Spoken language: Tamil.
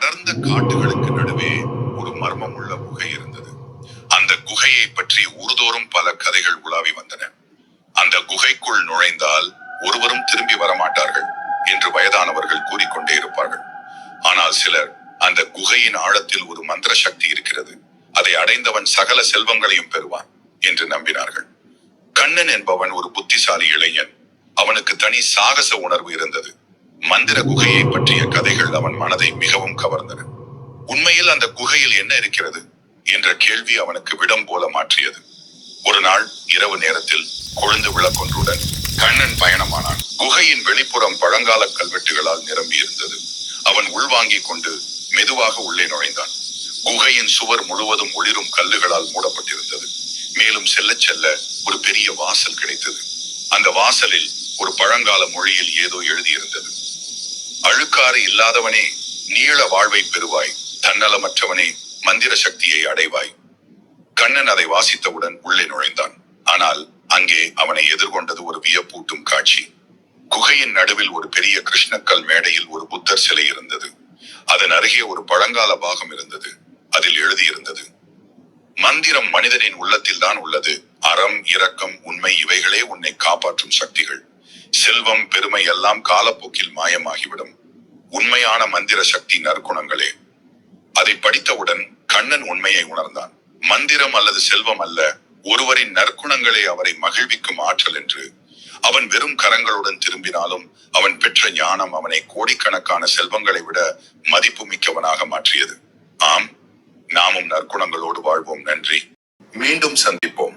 அடர்ந்த காட்டுகளுக்கு நடுவே ஒரு மர்மம் உள்ள குகை இருந்தது. அந்த குகையை பற்றி ஊர்தோறும் பல கதைகள் உலாவி வந்தன. அந்த குகைக்குள் நுழைந்தால் ஒருவரும் திரும்பி வரமாட்டார்கள் என்று வயதானவர்கள் கூறிக்கொண்டே இருப்பார்கள். ஆனால் சிலர் அந்த குகையின் ஆழத்தில் ஒரு மந்திர சக்தி இருக்கிறது. அதை அடைந்தவன் சகல செல்வங்களையும் பெறுவான் என்று நம்பினார்கள். கண்ணன் என்பவன் ஒரு புத்திசாலி இளைஞன். அவனுக்கு தனி சாகச உணர்வு இருந்தது. மந்திர குகையை பற்றிய கதைகள் அவன் மனதை மிகவும் கவர்ந்தன. உண்மையில் அந்த குகையில் என்ன இருக்கிறது? என்ற கேள்வி அவனுக்கு விடம் போல மாற்றியது. ஒரு நாள் இரவு நேரத்தில் கொழுந்து விளக்கொன்றுடன் கண்ணன் பயணமானான். குகையின் வெளிப்புறம் பழங்கால கல்வெட்டுகளால் நிரம்பி இருந்தது அவன் உள்வாங்கிக் கொண்டு மெதுவாக உள்ளே நுழைந்தான். குகையின் சுவர் முழுவதும் ஒளிரும் கல்லுகளால் மூடப்பட்டிருந்தது. மேலும் செல்ல செல்ல ஒரு பெரிய வாசல் கிடைத்தது. அந்த வாசலில் ஒரு பழங்கால மொழியில் ஏதோ எழுதியிருந்தது. அழுக்காறு இல்லாதவனே நீள வாழ்வை பெறுவாய். தன்னலமற்றவனே மந்திர சக்தியை அடைவாய். கண்ணன் அதை வாசித்தவுடன் உள்ளே நுழைந்தான். ஆனால் அங்கே அவனை எதிர்கொண்டது ஒரு வியப்பூட்டும் காட்சி. குகையின் நடுவில் ஒரு பெரிய கிருஷ்ணக்கல் மேடையில் ஒரு புத்தர் சிலை இருந்தது. அதன் அருகே ஒரு பழங்கால பாகம் இருந்தது. அதில் எழுதியிருந்தது மந்திரம் மனிதனின் உள்ளத்தில் தான் உள்ளது. அறம் இரக்கம் உண்மை இவைகளே உன்னை காப்பாற்றும் சக்திகள். செல்வம் பெருமை எல்லாம் காலப்போக்கில் மாயமாகிவிடும். உண்மையான மந்திர சக்தி நற்குணங்களே. அதை படித்தவுடன் கண்ணன் உண்மையை உணர்ந்தான். மந்திரம் அல்லது செல்வம் அல்ல ஒருவரின் நற்குணங்களே அவரை மகிழ்விக்கும் ஆற்றல் என்று. அவன் வெறும் கரங்களுடன் திரும்பினாலும் அவன் பெற்ற ஞானம் அவனை கோடிக்கணக்கான செல்வங்களை விட மதிப்பு மிக்கவனாக மாற்றியது. ஆம் நாமும் நற்குணங்களோடு வாழ்வோம். நன்றி. மீண்டும் சந்திப்போம்.